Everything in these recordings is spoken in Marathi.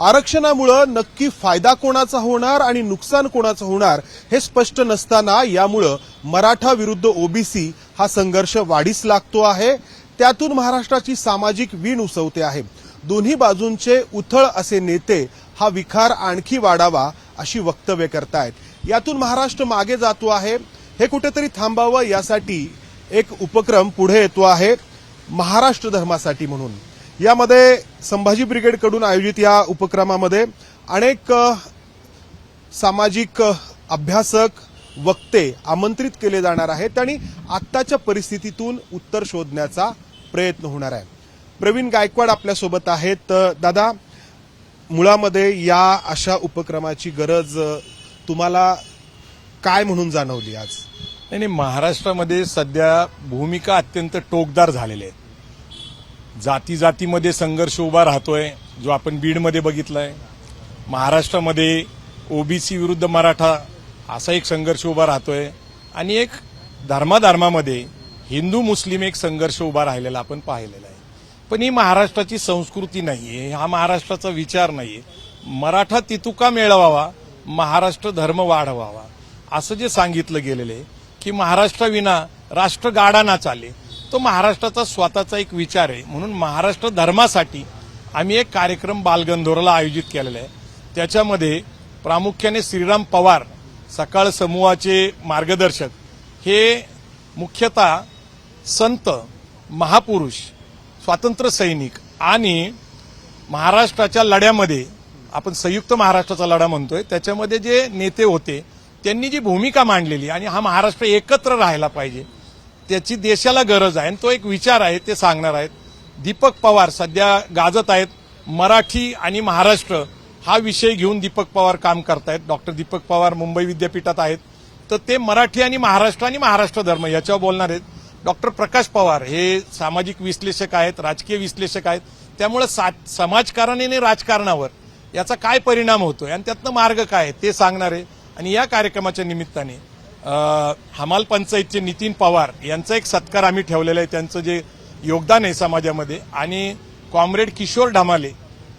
आरक्षणामुळं नक्की फायदा कोणाचा होणार आणि नुकसान कोणाचं होणार हे स्पष्ट नसताना यामुळं मराठा विरुद्ध ओबीसी हा संघर्ष वाढीस लागतो आहे. त्यातून महाराष्ट्राची सामाजिक वीण उसवते आहे. दोन्ही बाजूंचे उथळ असे नेते हा विखार आणखी वाढावा अशी वक्तव्य करतायत. यातून महाराष्ट्र मागे जातो आहे. हे कुठेतरी थांबावं यासाठी एक उपक्रम पुढे येतो आहे. महाराष्ट्र धर्मासाठी म्हणून. यामध्ये संभाजी ब्रिगेडकडून आयोजित या उपक्रमामध्ये अनेक सामाजिक अभ्यासक वक्ते आमंत्रित केले जाणार आहेत आणि आत्ताच्या परिस्थितीतून उत्तर शोधण्याचा प्रयत्न होणार आहे. प्रवीण गायकवाड आपल्यासोबत आहेत. दादा मुळामध्ये या अशा उपक्रमाची गरज तुम्हाला काय म्हणून जाणवली आज? नाही महाराष्ट्रामध्ये सध्या भूमिका अत्यंत टोकदार झालेल्या आहेत जाती जातीमध्ये संघर्ष उभा राहतोय जो आपण बीडमध्ये बघितलाय. महाराष्ट्रामध्ये ओबीसी विरुद्ध मराठा असा एक संघर्ष उभा राहतोय. आणि एक धर्माधर्मामध्ये हिंदू मुस्लिम एक संघर्ष उभा राहिलेला आपण पाहिलेला आहे. पण ही महाराष्ट्राची संस्कृती नाहीये हा महाराष्ट्राचा विचार नाहीये. मराठा तितुका मिळवावा महाराष्ट्र धर्म वाढवावा. असं जे सांगितलं गेलेलं आहे की महाराष्ट्राविना राष्ट्र गाडा ना चाले तो महाराष्ट्राचा स्वतःचा एक विचार आहे. म्हणून महाराष्ट्र धर्मासाठी आम्ही एक कार्यक्रम बालगंधोरला आयोजित केलेला आहे. त्याच्यामध्ये प्रामुख्याने श्रीराम पवार सकाळ समूहाचे मार्गदर्शक हे मुख्यतः संत महापुरुष स्वातंत्र्य सैनिक आणि महाराष्ट्राच्या लढ्यामध्ये आपण संयुक्त महाराष्ट्राचा लढा म्हणतोय त्याच्यामध्ये जे नेते होते त्यांनी जी भूमिका मांडलेली आणि हा महाराष्ट्र एकत्र राहायला पाहिजे त्याची देशाला गरज आहे. आणि तो एक विचार आहे ते सांगणार आहेत. दीपक पवार सध्या गाजत आहेत. मराठी आणि महाराष्ट्र हा विषय घेऊन दीपक पवार काम करतायत. डॉक्टर दीपक पवार मुंबई विद्यापीठात आहेत. तर ते मराठी आणि महाराष्ट्र आणि महाराष्ट्र धर्म याच्यावर बोलणार आहेत. डॉक्टर प्रकाश पवार हे सामाजिक विश्लेषक आहेत राजकीय विश्लेषक आहेत. त्यामुळे सा- समाजकारण आणि राजकारणावर याचा काय परिणाम होतोय आणि त्यातनं मार्ग काय आहे ते सांगणार आहे. आणि या कार्यक्रमाच्या निमित्ताने हमाल पंचायतचे नितीन पवार यांचा एक सत्कार आम्ही ठेवलेला आहे. त्यांचं जे योगदान आहे समाजामध्ये आणि कॉम्रेड किशोर ढमाले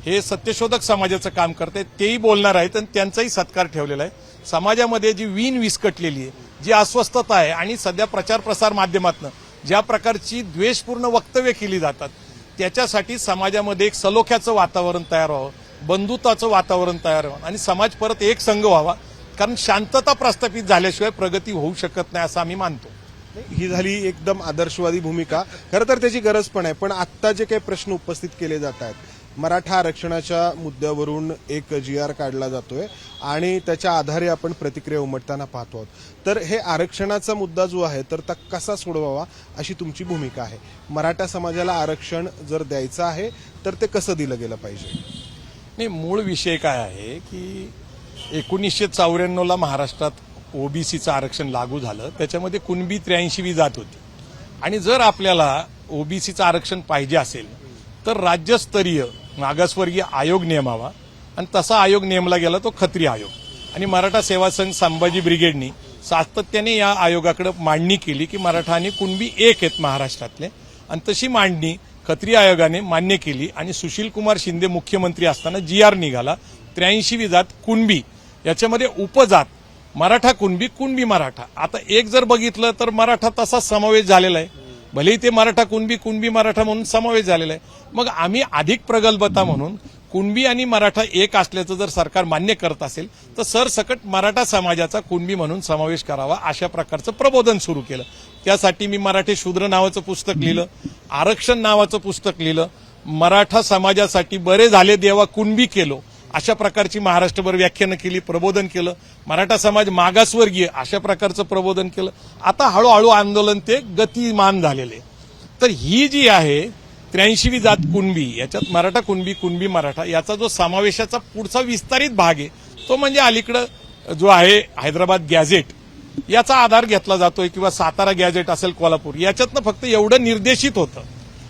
हे सत्यशोधक समाजाचं काम करतायत तेही बोलणार आहेत आणि त्यांचाही सत्कार ठेवलेला आहे. समाजामध्ये जी वीण विस्कटलेली आहे जी अस्वस्थता आहे आणि सध्या प्रचार प्रसार माध्यमातून ज्या प्रकारची द्वेषपूर्ण वक्तव्य केली जातात त्याच्यासाठी समाजामध्ये एक सलोख्याचं वातावरण तयार व्हावं बंधुत्वाचं वातावरण तयार व्हावं आणि समाज परत एक संघ व्हावा कारण शांतता प्रस्थापित झाल्याशिवाय प्रगती होऊ शकत नाही असं आम्ही मानतो. ही झाली एकदम आदर्शवादी भूमिका. खरं तर त्याची गरज पण आहे पण आत्ता जे काही प्रश्न उपस्थित केले जात आहेत मराठा आरक्षणाच्या मुद्द्यावरून एक जी आर काढला जातोय आणि त्याच्या आधारे आपण प्रतिक्रिया उमटताना पाहतो आहोत. तर हे आरक्षणाचा मुद्दा जो आहे तर तो कसा सोडवावा अशी तुमची भूमिका आहे. मराठा समाजाला आरक्षण जर द्यायचं आहे तर ते कसं दिलं गेलं पाहिजे? नाही मूळ विषय काय आहे की एकोणीसशे चौऱ्याण्णवला महाराष्ट्रात ओबीसीचं आरक्षण लागू झालं. त्याच्यामध्ये कुणबी त्र्याऐंशीवी जात होती. आणि जर आपल्याला ओबीसीचं आरक्षण पाहिजे असेल तर राज्यस्तरीय मागासवर्गीय आयोग नेमावा. आणि तसा आयोग नेमला गेला तो खत्री आयोग. आणि मराठा सेवा संघ संभाजी ब्रिगेडनी सातत्याने या आयोगाकडे मांडणी केली की मराठा आणि कुणबी एक आहेत महाराष्ट्रातले. आणि तशी मांडणी खत्री आयोगाने मान्य केली. आणि सुशील कुमार शिंदे मुख्यमंत्री असताना जी आर निघाला. त्र्याऐंशी जात कुणबी याच्यामध्ये उपजात मराठा कुणबी कुणबी मराठा. आता एक जर बघितलं तर मराठा तसाच समावेश झालेला आहे. भलेही ते मराठा कुणबी कुणबी मराठा म्हणून समावेश झालेला आहे. मग आम्ही अधिक प्रगल्भता म्हणून कुणबी आणि मराठा एक असल्याचं जर सरकार मान्य करत असेल तर सरसकट मराठा समाजाचा कुणबी म्हणून समावेश करावा अशा प्रकारचं प्रबोधन सुरू केलं. त्यासाठी मी मराठी शूद्र नावाचं पुस्तक लिहिलं आरक्षण नावाचं पुस्तक लिहिलं. मराठा समाजासाठी बरे झाले देवा कुणबी केलो. अशा प्रकारची महाराष्ट्रभर व्याख्यानं केली प्रबोधन केलं. मराठा समाज मागासवर्गीय अशा प्रकारचं प्रबोधन केलं. आता हळूहळू आंदोलन ते गतिमान झालेले. तर ही जी आहे त्र्याऐंशीवी जात कुणबी याच्यात मराठा कुणबी कुणबी मराठा याचा जो समावेशाचा पुढचा विस्तारित भाग आहे तो म्हणजे अलीकडं जो आहे हैदराबाद गॅझेट याचा आधार घेतला जातोय किंवा सातारा गॅझेट असेल कोल्हापूर याच्यातनं फक्त एवढं निर्देशित होतं.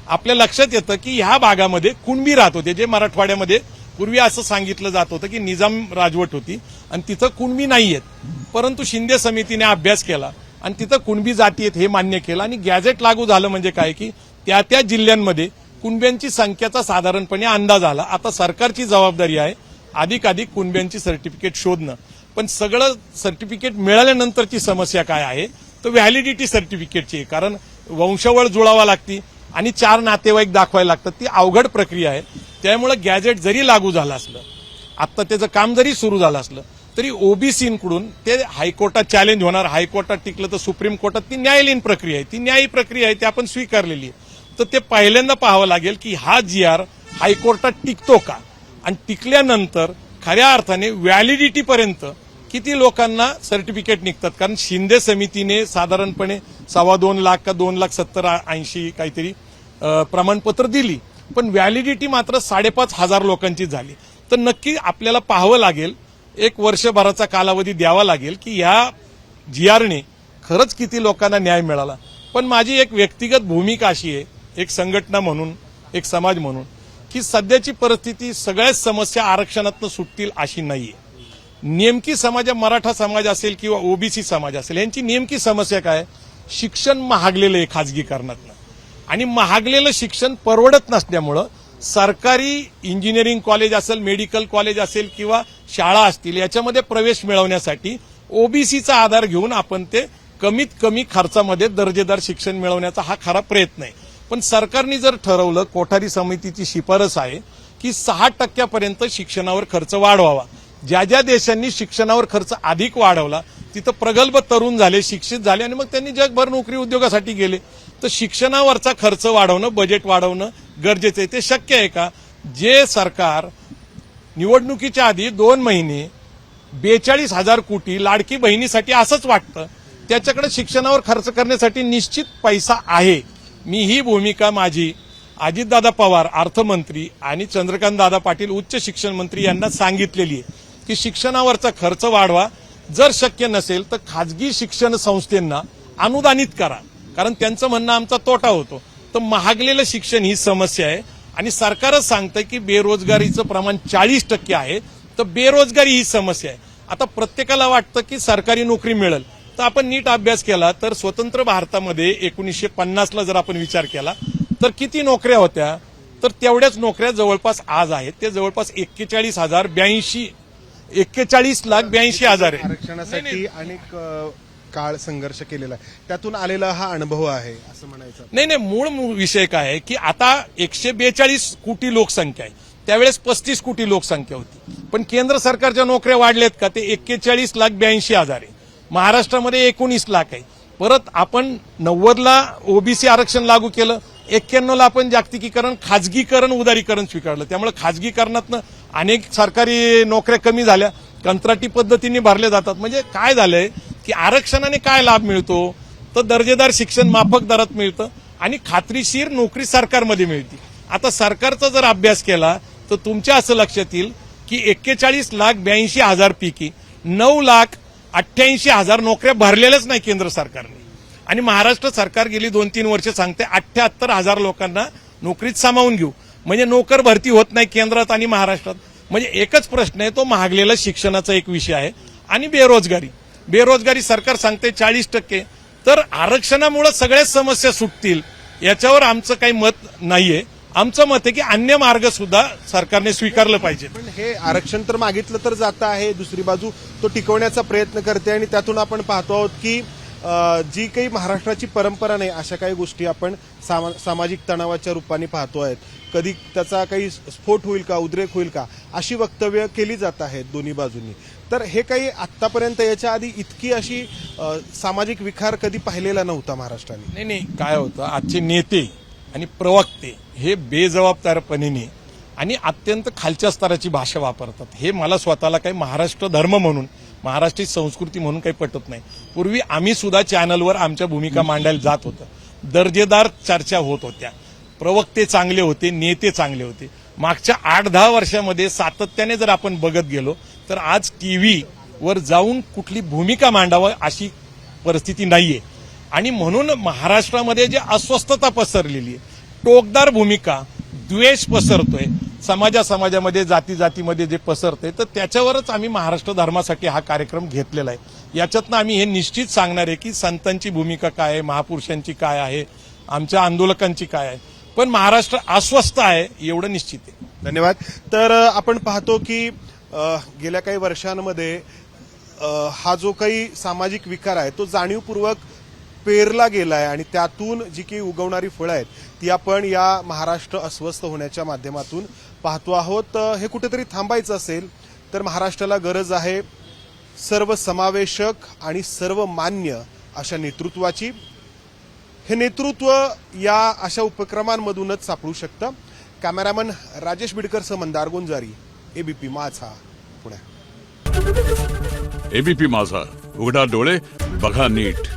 आपल्या लक्षात येतं की ह्या भागामध्ये कुणबी राहत होते जे मराठवाड्यामध्ये पूर्वी असं सांगितलं जात होतं की निजाम राजवट होती आणि तिथं कुणबी नाही आहेत. परंतु शिंदे समितीने अभ्यास केला आणि तिथं कुणबी जाती आहेत हे मान्य केलं आणि गॅझेट लागू झालं म्हणजे काय की त्या त्या जिल्ह्यांमध्ये कुणब्यांची संख्येचा साधारणपणे अंदाज आला. आता सरकारची जबाबदारी आहे अधिकाधिक कुणब्यांची सर्टिफिकेट शोधणं. पण सगळं सर्टिफिकेट मिळाल्यानंतरची समस्या काय आहे? तर व्हॅलिडिटी सर्टिफिकेटची आहे. कारण वंशावळ जुळावा लागती. आणि चार नातेवाईक दाखवायला लागतात. ती अवघड प्रक्रिया आहे. त्यामुळे गॅजेट जरी लागू झालं असलं आता त्याचं काम जरी सुरू झालं असलं तरी ओबीसीकडून ते हायकोर्टात चॅलेंज होणार. हायकोर्टात टिकलं तर सुप्रीम कोर्टात ती न्यायालयीन प्रक्रिया आहे. ती न्यायी प्रक्रिया आहे ती आपण स्वीकारलेली आहे. तर ते पहिल्यांदा पाहावं लागेल की हा जी आर हायकोर्टात टिकतो का? आणि टिकल्यानंतर खऱ्या अर्थाने व्हॅलिडिटीपर्यंत किती लोकांना सर्टिफिकेट निघतात? कारण शिंदे समितीने साधारणपणे सव्वा दोन लाख का दोन लाख सत्तर ऐंशी काहीतरी प्रमाणपत्र दिली. पण व्हॅलिडिटी मात्र साडेपाच हजार लोकांची झाली. तर नक्की आपल्याला पाहावं लागेल एक वर्षभराचा कालावधी द्यावा लागेल की या जी आरने खरंच किती लोकांना न्याय मिळाला. पण माझी एक व्यक्तिगत भूमिका अशी आहे एक संघटना म्हणून एक समाज म्हणून की सध्याची परिस्थिती सगळ्याच समस्या आरक्षणातनं सुटतील अशी नाहीये. नेमकी समाज मराठा समाज असेल किंवा ओबीसी समाज असेल यांची नेमकी समस्या काय? आहे? शिक्षण महागलेलं आहे खाजगीकरणातनं. आणि महागलेलं शिक्षण परवडत नसल्यामुळं सरकारी इंजिनिअरिंग कॉलेज असेल मेडिकल कॉलेज असेल किंवा शाळा असतील याच्यामध्ये प्रवेश मिळवण्यासाठी ओबीसीचा आधार घेऊन आपण ते कमीत कमी खर्चामध्ये दर्जेदार शिक्षण मिळवण्याचा हा खरा प्रयत्न आहे. पण सरकारने जर ठरवलं कोठारी समितीची शिफारस आहे की सहा टक्क्यापर्यंत शिक्षणावर खर्च वाढवावा. ज्या ज्या देशांनी शिक्षणावर खर्च अधिक वाढवला तिथं प्रगल्भ तरुण झाले शिक्षित झाले आणि मग त्यांनी जगभर नोकरी उद्योगासाठी गेले. तर शिक्षणावरचा खर्च वाढवणं बजेट वाढवणं गरजेचं आहे. ते शक्य आहे का? जे सरकार निवडणुकीच्या आधी दोन महिने बेचाळीस हजार कोटी लाडकी बहिणीसाठी असंच वाटतं त्याच्याकडे शिक्षणावर खर्च करण्यासाठी निश्चित पैसा आहे. मी ही भूमिका माझी अजितदादा पवार अर्थमंत्री आणि चंद्रकांत दादा पाटील उच्च शिक्षण मंत्री यांना सांगितलेली आहे की शिक्षणावरचा खर्च वाढवा जर शक्य नसेल तर खाजगी शिक्षण संस्थेंना अनुदानित करा. कारण त्यांचं म्हणणं आमचा तोटा होतो. तर महागलेलं शिक्षण ही समस्या आहे. आणि सरकारच सांगतंय की बेरोजगारीचं प्रमाण चाळीस टक्के आहे. तर बेरोजगारी ही समस्या आहे. आता प्रत्येकाला वाटतं की सरकारी नोकरी मिळेल. तर आपण नीट अभ्यास केला तर स्वतंत्र भारतामध्ये एकोणीसशे पन्नासला जर आपण विचार केला तर किती नोकऱ्या होत्या? तर तेवढ्याच नोकऱ्या जवळपास आज आहेत. ते जवळपास एक्केचाळीस हजार ब्याऐंशी एक्केचाळीस लाख ब्याऐंशी हजार आहे. आरक्षणासाठी अनेक काळ संघर्ष केलेला आहे. त्यातून आलेला हा अनुभव आहे असं म्हणायचं. नाही नाही मूळ मूळ विषय काय आहे की आता एकशे बेचाळीस कोटी लोकसंख्या आहे. त्यावेळेस पस्तीस कोटी लोकसंख्या होती. पण केंद्र सरकारच्या नोकऱ्या वाढल्यात का? ते एक्केचाळीस लाख ब्याऐंशी हजार आहे. महाराष्ट्रामध्ये एकोणीस लाख आहे. परत आपण नव्वदला ओबीसी आरक्षण लागू केलं एक्क्याण्णवला आपण जागतिकीकरण खाजगीकरण उदारीकरण स्वीकारलं. त्यामुळे खाजगीकरणातनं अनेक सरकारी नोकऱ्या कमी झाल्या. कंत्राटी पद्धतीने भरल्या जातात. म्हणजे काय झालंय की आरक्षणाने काय लाभ मिळतो? तर दर्जेदार शिक्षण माफक दरात मिळतं आणि खात्रीशीर नोकरी सरकारमध्ये मिळते. आता सरकारचा जर अभ्यास केला तर तुमच्या असं लक्षात येईल की एक्केचाळीस लाख ब्याऐंशी हजार पैकी नऊ लाख अठ्ठ्याऐंशी हजार नोकऱ्या भरलेल्याच नाही केंद्र सरकारने. आणि महाराष्ट्र सरकार गेली दोन तीन वर्ष सांगते अठ्ठ्याहत्तर हजार लोकांना नोकरीत सामावून घेऊ. म्हणजे नोकर भरती होत नाही केंद्रात आणि महाराष्ट्रात. म्हणजे एकच प्रश्न आहे तो महागलेला शिक्षणाचा एक विषय आहे आणि बेरोजगारी. बेरोजगारी सरकार सांगते चाळीस टक्के. तर आरक्षणामुळे सगळ्याच समस्या सुटतील याच्यावर आमचं काही मत नाहीये. आमचं मत आहे की अन्य मार्ग सुद्धा सरकारने स्वीकारलं पाहिजे पण हे आरक्षण तर मागितलं तर जातं आहे दुसरी बाजू तो टिकवण्याचा प्रयत्न करते आणि त्यातून आपण पाहतो आहोत की जी काही महाराष्ट्राची परंपरा नाही अशा काही गोष्टी आपण सामा- सामाजिक तणावाच्या रूपाने पाहतो आहेत. कधी त्याचा काही स्फोट होईल का उद्रेक होईल का अशी वक्तव्य केली जात आहेत दोन्ही बाजूंनी. तर हे काही आतापर्यंत याच्या आधी इतकी अशी सामाजिक विकार कधी पाहिलेला नव्हता महाराष्ट्राने? नाही नाही काय होतं आजचे नेते आणि प्रवक्ते हे बेजबाबदारपणेने आणि अत्यंत खालच्या स्तराची भाषा वापरतात. हे मला स्वतःला काही महाराष्ट्र धर्म म्हणून महाराष्ट्री संस्कृती म्हणून काही पटत नाही. पूर्वी आम्ही सुद्धा चॅनलवर आमच्या भूमिका मांडायला जात होतं. दर्जेदार चर्चा होत होत्या. प्रवक्ते चांगले होते नेते चांगले होते. मागच्या आठ दहा वर्षामध्ये सातत्याने जर आपण बघत गेलो तर आज टीव्हीवर जाऊन कुठली भूमिका मांडावं अशी परिस्थिती नाहीये. आणि म्हणून महाराष्ट्रामध्ये जे अस्वस्थता पसरलेली आहे टोकदार भूमिका द्वेष पसरतोय समाजा समाजामध्ये जाती जातीमध्ये जे पसरते तर त्याच्यावरच आम्ही महाराष्ट्र धर्मासाठी हा कार्यक्रम घेतलेला आहे. याच्यातनं आम्ही हे निश्चित सांगणार आहे की संतांची भूमिका काय आहे महापुरुषांची काय आहे आमच्या आंदोलकांची काय आहे. पण महाराष्ट्र अस्वस्थ आहे एवढं निश्चित आहे. धन्यवाद. तर आपण पाहतो की गेल्या काही वर्षांमध्ये हा जो काही सामाजिक विकार आहे तो जाणीवपूर्वक पेरला गेलाय आणि त्यातून जी काही उगवणारी फळं आहेत ती आपण या महाराष्ट्र अस्वस्थ होण्याच्या माध्यमातून पाहतो आहोत. हे कुठेतरी थांबायचं असेल तर महाराष्ट्राला गरज आहे सर्व समावेशक आणि सर्व मान्य अशा नेतृत्वाची. हे नेतृत्व या अशा उपक्रमांमधूनच सापडू शकतं. कॅमेरामन राजेश बिडकरसह मंदार गुंजारी एबीपी माझा पुणे. एबीपी माझा उघडा डोळे बघा नीट.